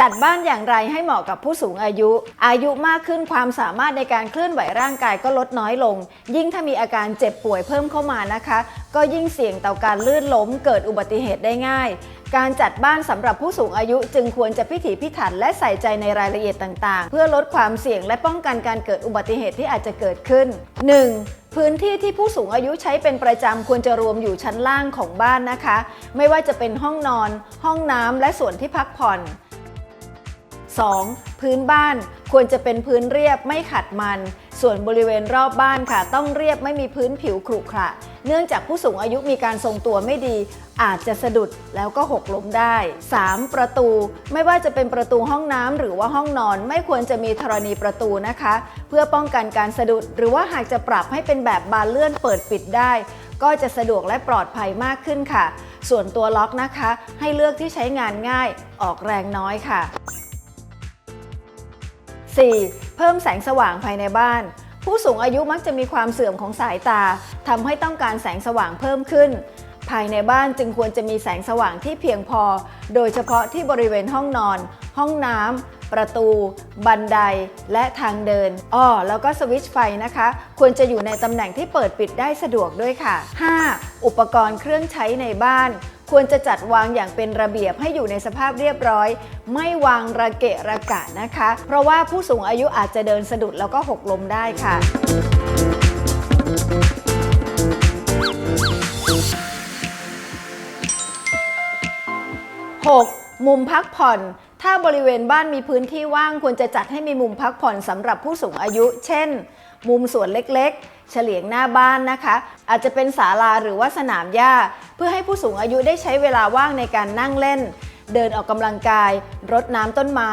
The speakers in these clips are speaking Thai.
จัดบ้านอย่างไรให้เหมาะกับผู้สูงอายุ อายุมากขึ้นความสามารถในการเคลื่อนไหวร่างกายก็ลดน้อยลง ยิ่งถ้ามีอาการเจ็บป่วยเพิ่มเข้ามานะคะ ก็ยิ่งเสี่ยงต่อการลื่นล้มเกิดอุบัติเหตุได้ง่าย การจัดบ้านสำหรับผู้สูงอายุจึงควรจะพิถีพิถันและใส่ใจในรายละเอียดต่างๆ เพื่อลดความเสี่ยงและป้องกันการเกิดอุบัติเหตุที่อาจจะเกิดขึ้น 1. พื้นที่ที่ผู้สูงอายุใช้เป็นประจำควรจะรวมอยู่ชั้นล่างของบ้านนะคะ ไม่ว่าจะเป็นห้องนอน ห้องน้ำและส่วนที่พักผ่อน 2. พื้นบ้านควรจะเป็นพื้นเรียบไม่ขัดมัน ส่วนบริเวณรอบบ้านค่ะ ต้องเรียบไม่มีพื้นผิวขรุขระเนื่องจากผู้สูงอายุมีการทรงตัวไม่ดี อาจจะสะดุดแล้วก็หกล้มได้ 3. ประตู ไม่ว่าจะเป็นประตูห้องน้ำหรือว่าห้องนอน ไม่ควรจะมีธรณีประตูนะคะ เพื่อป้องกันการสะดุด หรือว่าหากจะปรับให้เป็นแบบบานเลื่อนเปิดปิดได้ ก็จะสะดวกและปลอดภัยมากขึ้นค่ะ ส่วนตัวล็อกนะคะ ให้เลือกที่ใช้งานง่าย ออกแรงน้อยค่ะ 4. เพิ่มแสงสว่างภายในบ้าน ผู้สูงอายุมักจะมีความเสื่อมของสายตาทำให้ต้องการแสงสว่างเพิ่มขึ้น ภายในบ้านจึงควรจะมีแสงสว่างที่เพียงพอ โดยเฉพาะที่บริเวณห้องนอน ห้องน้ำประตู บันได และทางเดิน อ้อ แล้วก็สวิตช์ไฟนะคะ ควรจะอยู่ในตำแหน่งที่เปิดปิดได้สะดวกด้วยค่ะ 5. อุปกรณ์เครื่องใช้ในบ้าน ควรจะจัดวางอย่างเป็นระเบียบให้อยู่ในสภาพเรียบร้อย ไม่วางระเกะระกะนะคะ เพราะว่าผู้สูงอายุอาจจะเดินสะดุดแล้วก็หกล้มได้ค่ะ 6. มุมพักผ่อน ถ้าบริเวณบ้านมีพื้นที่ว่างควรจะจัดให้มีมุมพักผ่อนสำหรับผู้สูงอายุ เช่น มุมสวนเล็กๆ เฉลียงหน้าบ้านนะคะ อาจจะเป็นศาลาหรือว่าสนามหญ้า เพื่อให้ผู้สูงอายุได้ใช้เวลาว่างในการนั่งเล่น เดินออกกำลังกาย รดน้ำต้นไม้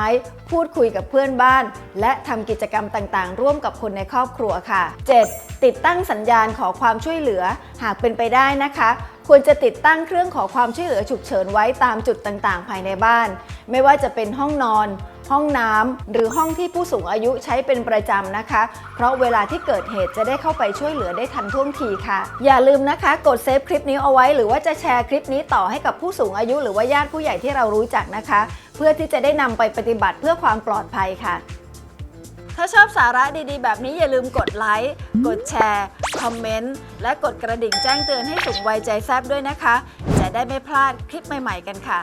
พูดคุยกับเพื่อนบ้าน และทำกิจกรรมต่างๆ ร่วมกับคนในครอบครัวค่ะ 7. ติดตั้งสัญญาณขอความช่วยเหลือ หากเป็นไปได้นะคะ ควรจะติดตั้งเครื่องขอความช่วยเหลือฉุกเฉินไว้ตามจุดต่างๆ ภายในบ้าน ไม่ว่าจะเป็นห้องนอน ห้องน้ำหรือห้องที่ผู้สูงอายุใช้เป็นประจำนะคะ เพราะเวลาที่เกิดเหตุจะได้เข้าไปช่วยเหลือได้ทันท่วงทีค่ะ อย่าลืมนะคะ กดเซฟคลิปนี้เอาไว้ หรือว่าจะแชร์คลิปนี้ต่อให้กับผู้สูงอายุ หรือว่าญาติผู้ใหญ่ที่เรารู้จักนะคะ เพื่อที่จะได้นำไปปฏิบัติเพื่อความปลอดภัยค่ะ ถ้าชอบสาระดีๆ แบบนี้อย่าลืมกดไลค์กดแชร์คอมเมนต์และกดกระดิ่งแจ้งเตือนให้สูงวัยใจแซบด้วยนะคะ จะได้ไม่พลาดคลิปใหม่ ๆ กันค่ะ